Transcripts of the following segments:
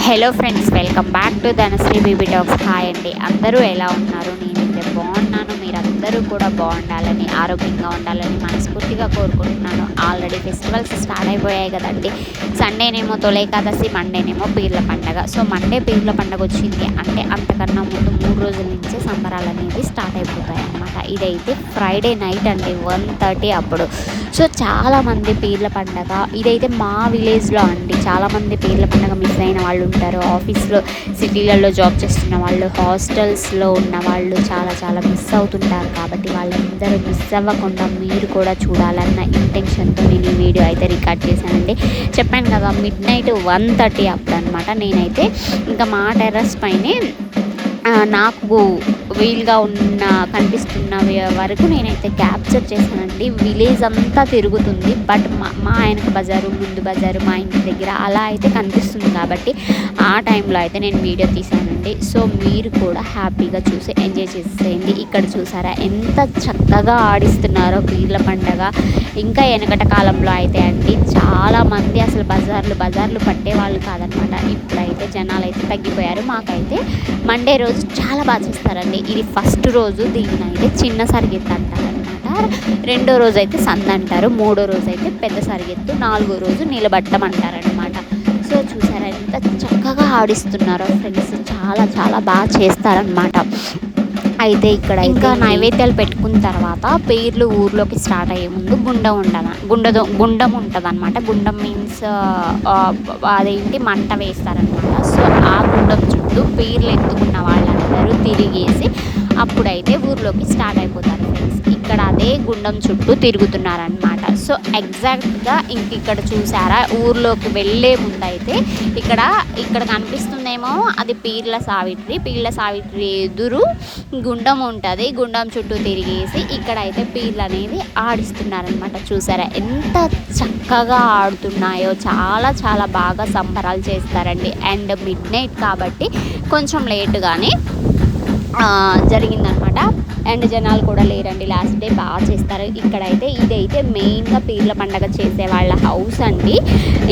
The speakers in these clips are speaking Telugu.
Hello friends welcome back to Dhanashri BB talks hi అండి అందరూ ఎలా ఉన్నారు? నేను బాగున్నాను. మీరందరూ కూడా బాగుండాలని ఆరోగ్యంగా ఉండాలని మనస్ఫూర్తిగా కోరుకుంటున్నాను. ఆల్రెడీ ఫెస్టివల్స్ స్టార్ట్ అయిపోయాయి కదండి. సండేనేమో తొలే తొలేకాదశి మండేనేమో పీర్ల పండగ. సో మండే పీర్ల పండగ వచ్చింది అంటే అంతకన్నా ముందు మూడు రోజుల నుంచే సంబరాలు అనేది స్టార్ట్ అయిపోతాయి అన్నమాట. ఇదైతే ఫ్రైడే నైట్ అండి వన్ థర్టీ అప్పుడు. సో చాలామంది పీర్ల పండగ ఇదైతే మా విలేజ్లో అండి. చాలామంది పీర్ల పండగ మిస్ అయిన వాళ్ళు ఉంటారు. ఆఫీస్లో సిటీలలో జాబ్ చేస్తున్న వాళ్ళు హాస్టల్స్లో ఉన్న వాళ్ళు చాలా చాలా మిస్ అవుతుంటారు కాబట్టి వాళ్ళందరూ మిస్ అవ్వకుండా మీరు కూడా చూడాలన్న ఇంటెన్షన్తో నేను ఈ వీడియో అయితే రికార్డ్ చేశానండి. చెప్పాను కదా మిడ్ నైట్ వన్ థర్టీ అప్పుడు అనమాట నేనైతే ఇంకా మా టెర్రస్ పైనే నాకు వీలుగా ఉన్న కనిపిస్తున్న వరకు నేనైతే క్యాప్చర్ చేశానండి. విలేజ్ అంతా తిరుగుతుంది. బట్ మా మా ఆయనకు బజారు ముందు బజారు మా ఇంటి దగ్గర అలా అయితే కనిపిస్తుంది కాబట్టి ఆ టైంలో అయితే నేను వీడియో తీశానండి. సో మీరు కూడా హ్యాపీగా చూసి ఎంజాయ్ చేసేయండి. ఇక్కడ చూసారా ఎంత చక్కగా ఆడిస్తున్నారో పీర్ల పండగ. ఇంకా వెనకట కాలంలో అయితే అండి చాలామంది అసలు బజార్లు బజార్లు పట్టేవాళ్ళు కాదనమాట. ఇప్పుడైతే జనాలు అయితే తగ్గిపోయారు. మాకైతే మండే రోజు చాలా బాగా చేస్తారండి. ఇది ఫస్ట్ రోజు దీన్ని అయితే చిన్న సరిగెత్తు అంటారనమాట రెండో రోజు అయితే సంద అంటారు మూడో రోజు అయితే పెద్ద సరిగెత్తు నాలుగో రోజు నిలబట్టం అంటారనమాట సో చూసారా ఎంత చక్కగా ఆడిస్తున్నారో ఫ్రెండ్స్. చాలా చాలా బాగా చేస్తారనమాట అయితే ఇక్కడ ఇంకా నైవేద్యాలు పెట్టుకున్న తర్వాత పేర్లు ఊర్లోకి స్టార్ట్ అయ్యే ముందు గుండం ఉండదు గుండదో గుండం ఉంటుంది అనమాట గుండం మీన్స్ అదేంటి మంట వేస్తారనమాట సో ఆ గుండం చుట్టూ పేర్లు ఎత్తుకున్న వాళ్ళందరూ తిరిగేసి అప్పుడైతే ఊర్లోకి స్టార్ట్ అయిపోతారు ఫ్రెండ్స్ ఇక్కడ అదే గుండం చుట్టూ తిరుగుతున్నారనమాట సో ఎగ్జాక్ట్గా ఇంక ఇక్కడ చూసారా ఊర్లోకి వెళ్ళే ముందైతే ఇక్కడ ఇక్కడ కనిపిస్తుందేమో అది పీర్ల సావిత్రి. పీర్ల సావిత్రి ఎదురు గుండం ఉంటుంది. గుండం చుట్టూ తిరిగేసి ఇక్కడ అయితే పీర్లు అనేది ఆడిస్తున్నారనమాట చూసారా ఎంత చక్కగా ఆడుతున్నాయో చాలా చాలా బాగా సంబరాలు చేస్తారండి. అండ్ మిడ్ నైట్ కాబట్టి కొంచెం లేటుగానే జరిగిందనమాట. అండ్ జనాలు కూడా లేరండి లాస్ట్ డే బాగా చేస్తారు. ఇక్కడైతే ఇదైతే మెయిన్గా పీర్ల పండగ చేసే వాళ్ళ హౌస్ అండి.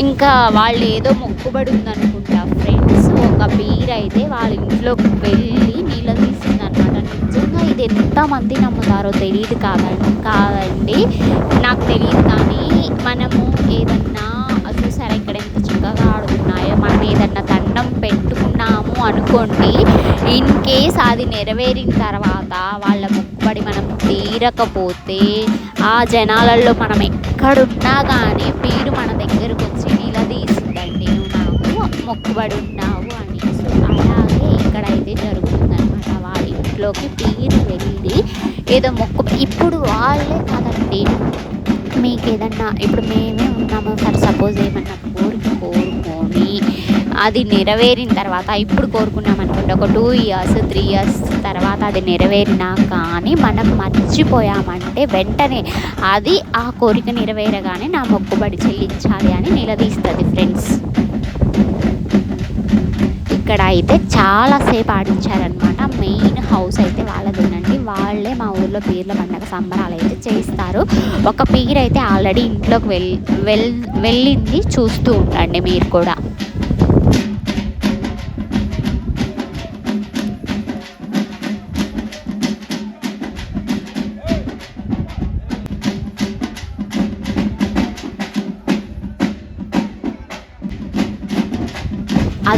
ఇంకా వాళ్ళు ఏదో మొక్కుబడి ఉందనుకుంటా ఫ్రెండ్స్ ఒక పీర్ అయితే వాళ్ళ ఇంట్లోకి వెళ్ళి నీళ్ళ తీసిందనమాట. నిజంగా ఇది ఎంతమంది నమ్ముతారో తెలియదు కాదండి కాదండి. నాకు తెలియదు కానీ మనము ఏదన్నా చేసాము అనుకోండి ఇన్ కేస్ అది నెరవేరిన తర్వాత వాళ్ళ మొక్కుబడి మనం తీరకపోతే ఆ జనాలలో మనం ఎక్కడున్నా కానీ వీడు మన దగ్గరకు వచ్చి నిలదీసిందండి. నువ్వు నాకు మొక్కుబడి ఉన్నావు అని. సో అలాగే ఇక్కడైతే జరుగుతుందన్నమాట. వాళ్ళ ఇంట్లోకి పీరు వెళ్ళి ఏదో మొక్కు ఇప్పుడు వాళ్ళే కాదండి. మీకు ఏదన్నా ఇప్పుడు మేమే ఉన్నాము? ఫర్ సపోజ్ ఏమన్నా అది నెరవేరిన తర్వాత ఇప్పుడు కోరుకున్నాం అనుకుంటే ఒక టూ ఇయర్స్ త్రీ ఇయర్స్ తర్వాత అది నెరవేరినా కానీ మనం మర్చిపోయామంటే వెంటనే అది ఆ కోరిక నెరవేరగానే నా మొక్కుబడి చెల్లించాలి అని నిలదీస్తుంది ఫ్రెండ్స్ ఇక్కడ అయితే చాలాసేపు ఆడించారనమాట మెయిన్ హౌస్ అయితే వాళ్ళదేనండి. వాళ్ళే మా ఊర్లో పీర్ల పండగ సంబరాలు అయితే చేస్తారు. ఒక పీర్ అయితే ఆల్రెడీ ఇంట్లోకి వెల్ వెల్ వెళ్ళింది. చూస్తూ ఉండండి మీరు కూడా.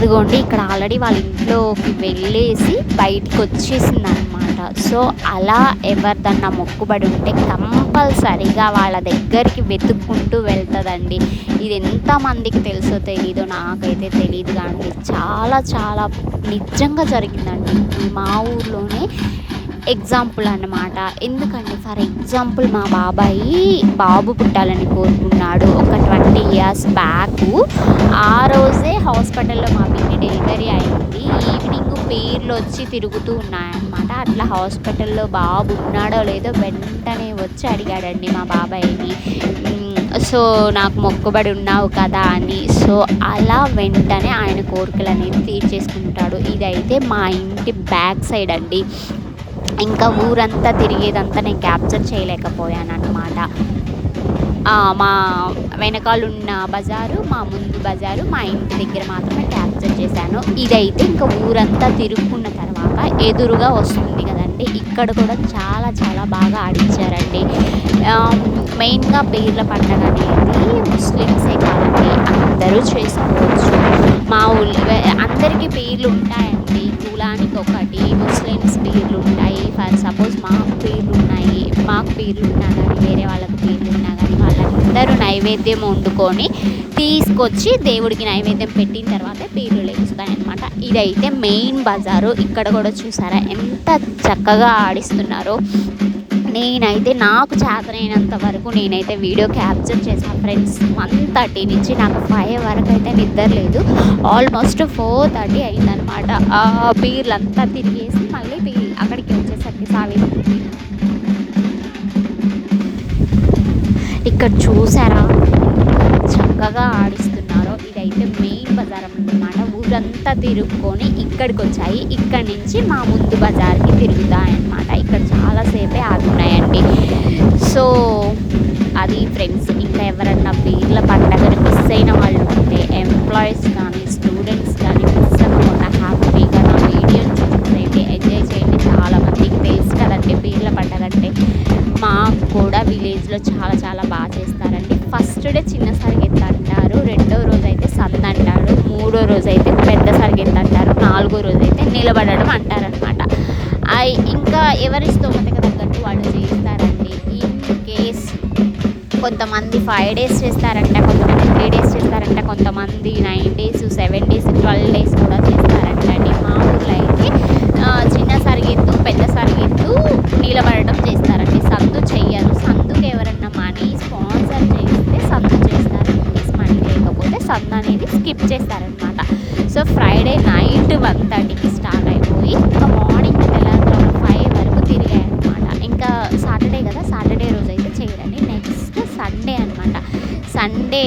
అదిగోండి ఇక్కడ ఆల్రెడీ వాళ్ళ ఇంట్లోకి వెళ్ళేసి బయటికి వచ్చేసింది అనమాట సో అలా ఎవరిదన్నా మొక్కుబడి ఉంటే కంపల్సరిగా వాళ్ళ దగ్గరికి వెతుక్కుంటూ వెళ్తుందండి. ఇది ఎంతమందికి తెలుసో తెలీదో నాకైతే తెలియదు కానీ చాలా చాలా నిజంగా జరిగిందండి. మా ఊర్లోనే ఎగ్జాంపుల్ అన్నమాట. ఎందుకంటే ఫర్ ఎగ్జాంపుల్ మా బాబాయి బాబు పుట్టాలని కోరుకున్నాడు ఒక ట్వంటీ ఇయర్స్ బ్యాక్ ఆ రోజే హాస్పిటల్లో మా పిన్ని డెలివరీ అయింది. ఈవినింగ్ పేర్లు వచ్చి తిరుగుతూ ఉన్నాయన్నమాట. అట్లా హాస్పిటల్లో బాబు ఉన్నాడో లేదో వెంటనే వచ్చి అడిగాడండి మా బాబాయిని. సో నాకు మొక్కుబడి ఉన్నావు కదా అని. సో అలా వెంటనే ఆయన కోరికలు అనేది తీర్చేసుకుంటాడు. ఇదైతే మా ఇంటి బ్యాక్ సైడ్ అండి. ఇంకా ఊరంతా తిరిగేదంతా నేను క్యాప్చర్ చేయలేకపోయాను అనమాట మా వెనకాల ఉన్న బజారు మా ముందు బజారు మా ఇంటి దగ్గర మాత్రమే క్యాప్చర్ చేశాను. ఇదైతే ఇంకా ఊరంతా తిరుక్కున్న తర్వాత ఎదురుగా వస్తుంది కదండి. ఇక్కడ కూడా చాలా చాలా బాగా ఆడించారండి. మెయిన్గా పేర్ల పండగ అనేది ముస్లిమ్సే కాదండి అందరూ చేసుకోవచ్చు. మా ఊళ్ళో అందరికీ పేర్లు తీరున్నా కానీ వేరే వాళ్ళకి తీరున్నా కానీ వాళ్ళందరూ నైవేద్యం వండుకొని తీసుకొచ్చి దేవుడికి నైవేద్యం పెట్టిన తర్వాతే పీర్లు లేస్తాయి అనమాట ఇదైతే మెయిన్ బజారు. ఇక్కడ కూడా చూసారా ఎంత చక్కగా ఆడిస్తున్నారో. నేనైతే నాకు చేతనైనంత వరకు నేనైతే వీడియో క్యాప్చర్ చేశాను ఫ్రెండ్స్ వన్ థర్టీ నుంచి. నాకు ఫైవ్ వరకు అయితే నిద్ర లేదు. ఆల్మోస్ట్ ఫోర్ థర్టీ అయిందనమాట ఆ పీర్లంతా తిరిగేసి మళ్ళీ పీ అక్కడికి వచ్చేసరికి సావిత్రి ఇక్కడ చూసారా? చక్కగా ఆడిస్తున్నారో. ఇదైతే మెయిన్ బజార్ అన్నమాట ఊరంతా తిరుక్కొని ఇక్కడికి వచ్చాయి ఇక్కడ నుంచి మా ముందు బజార్కి తిరుగుతాయన్నమాట. ఇక్కడ చాలాసేపే ఆగున్నాయండి. సో అది ఫ్రెండ్స్ ఇంకా ఎవరన్నా పీర్ల పండగని మిస్ అయిన వాళ్ళు ఉంటే ఎంప్లాయీస్ కానీ స్టూడెంట్స్ కానీ మిస్ అవ్వకుండా హ్యాపీగా నా వీడియోని చూసేయండి ఎంజాయ్ చేయండి. చాలామందికి తెలుసు కదండి పీర్ల పండగ అంటే. మాకు కూడా విలేజ్లో చాలా చాలా బాగా చేస్తారండి. ఫస్ట్ డే చిన్న సరిగెత్త అంటారు రెండో రోజు అయితే సంద అంటారు మూడో రోజు అయితే పెద్ద సరిగెత్త అంటారు నాలుగో రోజు అయితే నిలబడడం అంటారనమాట ఇంకా ఎవరి స్తోమతకు తగ్గట్టు వాళ్ళు చేస్తారండి. ఇన్ కేస్ కొంతమంది ఫైవ్ డేస్ చేస్తారంట కొంతమంది త్రీ డేస్ చేస్తారంట కొంతమంది nine days seven days twelve days night one థర్టీకి స్టార్ట్ అయిపోయి ఇంకా మార్నింగ్ తెల్లారుజామున ఫైవ్ వరకు తిరిగాయి అనమాట ఇంకా సాటర్డే కదా సాటర్డే రోజు అయితే చేయరండి. నెక్స్ట్ సండే అనమాట సండే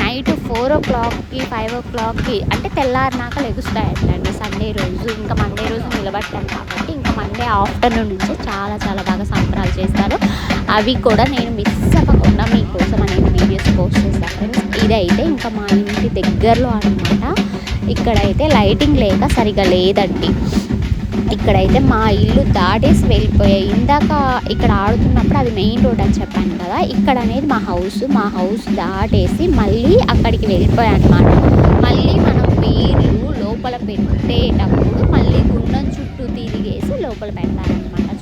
నైట్ ఫోర్ ఓ క్లాక్కి ఫైవ్ ఓ క్లాక్కి అంటే తెల్లారినాక లెగుస్తాయంటండి సండే రోజు. ఇంకా మండే రోజు నిలబట్టాను కాబట్టి ఇంకా మండే ఆఫ్టర్నూన్ నుంచే చాలా చాలా బాగా సంబరాలు చేస్తారు. అవి కూడా నేను మిస్ అవ్వకుండా మీకోసం అనేది వీడియోస్ పోస్ట్ చేస్తాను. ఫ్రెండ్స్ ఇదైతే ఇంకా మా ఇంటి దగ్గరలో అనమాట ఇక్కడైతే లైటింగ్ లేక సరిగా లేదండి. ఇక్కడైతే మా ఇల్లు దాటేసి వెళ్ళిపోయాయి. ఇందాక ఇక్కడ ఆడుతున్నప్పుడు అది మెయిన్ రోడ్ అని చెప్పాను కదా ఇక్కడ అనేది మా హౌస్. మా హౌస్ దాటేసి మళ్ళీ అక్కడికి వెళ్ళిపోయాయి అనమాట మళ్ళీ మనం పేర్లు లోపల పెట్టేటప్పుడు మళ్ళీ గుండం చుట్టూ తిరిగేసి లోపల పెట్టాలి.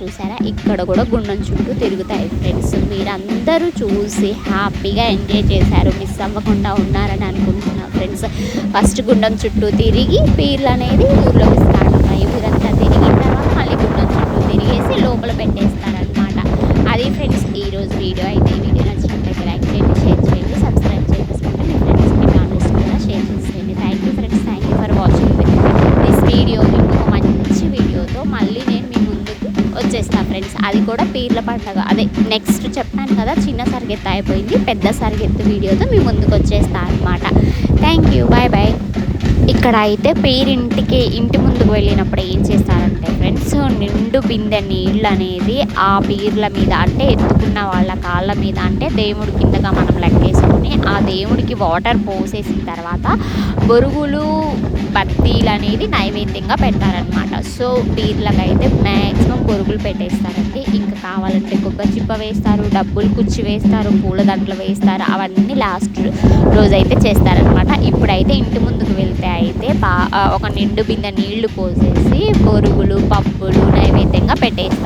చూసారా? ఇక్కడ కూడా గుండం చుట్టూ తిరుగుతాయి ఫ్రెండ్స్ మీరందరూ చూసి హ్యాపీగా ఎంజాయ్ చేశారు. మిస్ అవ్వకుండా ఉన్నారని అనుకుంటున్నాను ఫ్రెండ్స్ ఫస్ట్ గుండం చుట్టూ తిరిగి పీర్లు అనేది ఊర్లోకి స్టార్ట్ అవుతాయి. ఊరంతా తిరిగిన తర్వాత మళ్ళీ గుండం చుట్టూ తిరిగేసి లోపల పెట్టేస్తారనమాట అది ఫ్రెండ్స్ ఈరోజు వీడియో అయితే వీడియో కూడా పీర్ల పండగ. అదే నెక్స్ట్ చెప్పాను కదా చిన్న సరిగెత్తు అయిపోయింది పెద్ద సరిగెత్తు వీడియోతో మీ ముందుకు వచ్చేస్తా అనమాట థ్యాంక్ యూ బాయ్ బాయ్ ఇక్కడ అయితే పేరింటికి ఇంటి ముందుకు వెళ్ళినప్పుడు ఏం చేస్తారంటే ఫ్రెండ్స్ నిండు బిందె నీళ్ళు అనేది ఆ పీర్ల మీద అంటే ఎత్తుకున్న వాళ్ళ కాళ్ళ మీద అంటే దేవుడి కిందగా మనం లెక్కేసుకుని ఆ దేవుడికి వాటర్ పోసేసిన తర్వాత బొరుగులు బత్తీలు అనేది నైవేద్యంగా పెడతారనమాట సో పీర్లకు అయితే మ్యాక్సిమం బొరుగులు పెట్టేస్తారండి. ఇంకా కావాలంటే కొబ్బరి చిప్ప వేస్తారు డబ్బులు కుచ్చి వేస్తారు పూల దండలు వేస్తారు అవన్నీ లాస్ట్ రోజైతే చేస్తారనమాట ఇప్పుడైతే ఇంటి ముందుకు వెళ్తే అయితే బా ఒక నిండు బిందె నీళ్ళు పోసేసి బొరుగులు పప్పులు నైవేద్యంగా పెట్టేస్తారు